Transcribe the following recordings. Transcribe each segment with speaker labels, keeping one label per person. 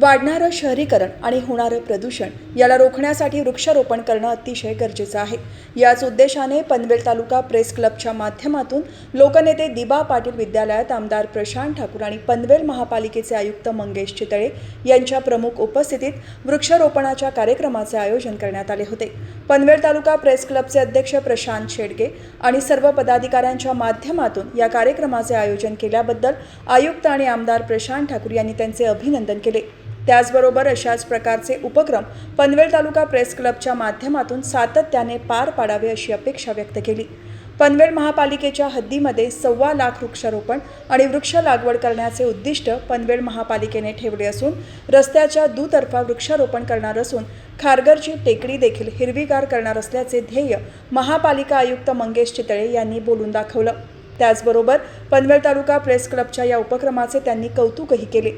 Speaker 1: वाढणारं शहरीकरण आणि होणारं प्रदूषण याला रोखण्यासाठी वृक्षारोपण करणं अतिशय गरजेचं आहे. याच उद्देशाने पनवेल तालुका प्रेस क्लबच्या माध्यमातून लोकनेते दिबा पाटील विद्यालयात आमदार प्रशांत ठाकूर आणि पनवेल महापालिकेचे आयुक्त मंगेश चितळे यांच्या प्रमुख उपस्थितीत वृक्षारोपणाच्या कार्यक्रमाचे आयोजन करण्यात आले होते. पनवेल तालुका प्रेस क्लबचे अध्यक्ष प्रशांत शेडगे आणि सर्व पदाधिकाऱ्यांच्या माध्यमातून या कार्यक्रमाचे आयोजन केल्याबद्दल आयुक्त आणि आमदार प्रशांत ठाकूर यांनी त्यांचे अभिनंदन केले. त्याचबरोबर अशाच प्रकारचे उपक्रम पनवेल तालुका प्रेस क्लबच्या माध्यमातून सातत्याने पार पाडावे अशी अपेक्षा व्यक्त केली. पनवेल महापालिकेच्या हद्दीमध्ये सव्वा लाख वृक्षारोपण आणि वृक्ष लागवड करण्याचे उद्दिष्ट पनवेल महापालिकेने ठेवले असून रस्त्याच्या दुतर्फा वृक्षारोपण करणार असून खारघरची टेकडी देखील हिरवीगार करणार असल्याचे ध्येय महापालिका आयुक्त मंगेश चितळे यांनी बोलून दाखवलं. त्याचबरोबर पनवेल तालुका प्रेस क्लबच्या या उपक्रमाचे त्यांनी कौतुकही केले.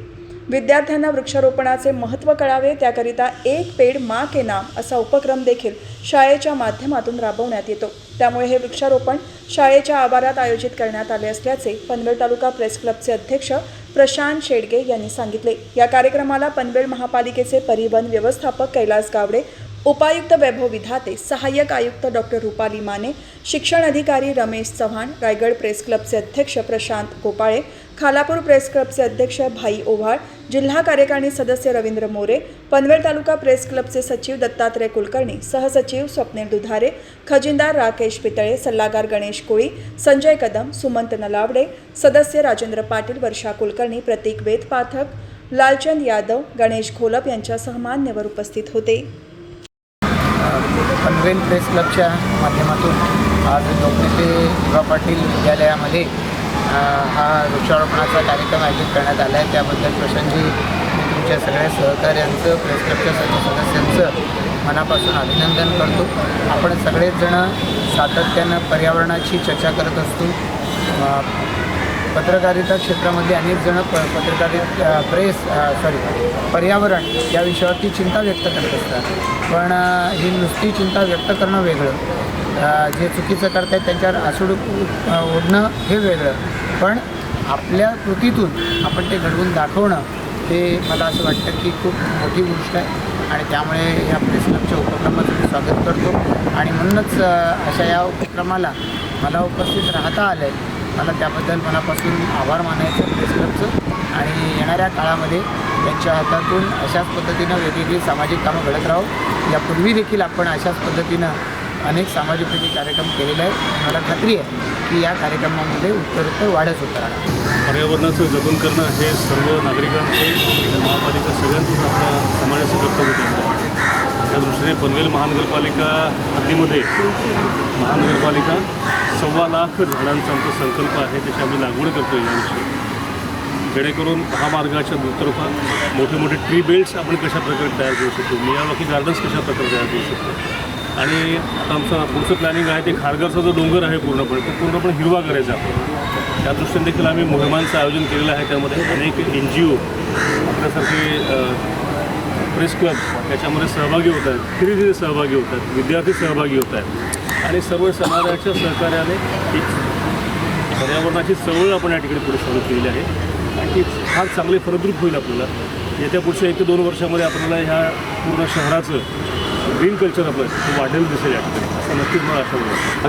Speaker 1: विद्यार्थ्यांना वृक्षारोपणाचे महत्त्व कळावे त्याकरिता एक पेड मा के नाम असा उपक्रम देखील शाळेच्या माध्यमातून राबवण्यात येतो. त्यामुळे हे वृक्षारोपण शाळेच्या आवारात आयोजित करण्यात आले असल्याचे पनवेल तालुका प्रेस क्लबचे अध्यक्ष प्रशांत शेडगे यांनी सांगितले. या कार्यक्रमाला पनवेल महापालिकेचे परिवहन व्यवस्थापक कैलास गावडे उपायुक्त वैभव विधाते सहाय्यक आयुक्त डॉक्टर रुपाली माने शिक्षण अधिकारी रमेश चव्हाण रायगड प्रेस क्लबचे अध्यक्ष प्रशांत गोपाळे खालापूर प्रेस क्लबचे अध्यक्ष भाई ओव्हाळ जिल्हा कार्यकारिणी सदस्य रवींद्र मोरे पनवेल तालुका प्रेस क्लबचे सचिव दत्तात्रय कुलकर्णी सहसचिव स्वप्नील दुधारे खजिनदार राकेश पितळे सल्लागार गणेश कोळी संजय कदम सुमंत नलावडे सदस्य राजेंद्र पाटील वर्षा कुलकर्णी प्रतीक वेद पाठक लालचंद यादव गणेश घोलप यांच्यासह मान्यवर उपस्थित होते.
Speaker 2: पनवेल प्रेस क्लबच्या माध्यमातून आज लोकनेते युवा पाटील विद्यालयामध्ये हा वृक्षारोपणाचा कार्यक्रम आयोजित करण्यात आला आहे. त्याबद्दल प्रशांतजी मी तुमच्या सगळ्या सहकाऱ्यांचं प्रेस क्लबच्या सर्व सदस्यांचं मनापासून अभिनंदन करतो. आपण सगळेच जण सातत्यानं पर्यावरणाची चर्चा करत असतो. पत्रकारिता क्षेत्रामध्ये अनेक जण प पत्रकारित प्रेस सॉरी पर्यावरण या विषयावरती चिंता व्यक्त करत असतात. पण ही नुसती चिंता व्यक्त करणं वेगळं. जे चुकीचं करतायत त्यांच्यावर आसूड ओढणं हे वेगळं. पण आपल्या कृतीतून आपण ते घडवून दाखवणं हे मला असं वाटतं की खूप मोठी गोष्ट आहे. आणि त्यामुळे या प्रेस क्लबच्या उपक्रमाचं मी स्वागत करतो. आणि म्हणूनच अशा या उपक्रमाला मला उपस्थित राहता आलं आहे मला त्याबद्दल मनापासून आभार मानायचं प्रेसक्लबचं आणि येणाऱ्या काळामध्ये त्यांच्या हातातून अशाच पद्धतीनं वेगवेगळी सामाजिक कामं घडत राहू. यापूर्वी देखील आपण अशाच पद्धतीनं अनेक सामाजिकपैकी कार्यक्रम केलेले आहेत. मला खात्री आहे की या कार्यक्रमामध्ये उत्तरोत्तर वाढच होत राहणार
Speaker 3: पर्यावरणाचं जतन करणं हे सर्व नागरिकांचे महापालिका सगळ्यांचं आपल्या समाजाचं कर्तव्य त्यांचं आहे पनवेल महानगरपालिका हद्दीमध्ये. महानगरपालिका सव्वा लाख झाडांचा आमचा संकल्प आहे त्याची आम्ही लागवड करतो याविषयी. जेणेकरून महामार्गाच्या दुतर्फा मोठे मोठे ट्री बेल्ट्स आपण कशा प्रकारे तयार करू शकतो? मियावाकी गार्डन्स कशा प्रकारे तयार करू शकतो? आणि आता आमचं पुढचं प्लॅनिंग आहे ते खारघरचा जो डोंगर आहे पूर्णपणे तो पूर्णपणे हिरवा करायचा आपण त्या दृष्टीने देखील आम्ही मोहिमांचं आयोजन केलेलं आहे त्यामध्ये अनेक एन जी ओ आपल्यासारखे प्रेस क्लब त्याच्यामध्ये सहभागी होत आहेत धीरे धीरे सहभागी होत आहेत विद्यार्थी सहभागी होत आहेत. आणि सर्व समाजाच्या सहकार्याने एक पर्यावरणाची चळवळ आपण या ठिकाणी पुढे सुरू केलेली आहे. आणि ती फार चांगले फलद्रूप होईल आपल्याला. येत्या पुढच्या एक ते दोन वर्षामध्ये आपल्याला ह्या पूर्ण शहराचं ग्रीन कल्चर आपलं वाढेल वाढलेलं दिसेल या ठिकाणी. असं नक्कीच मला आशा वाटतं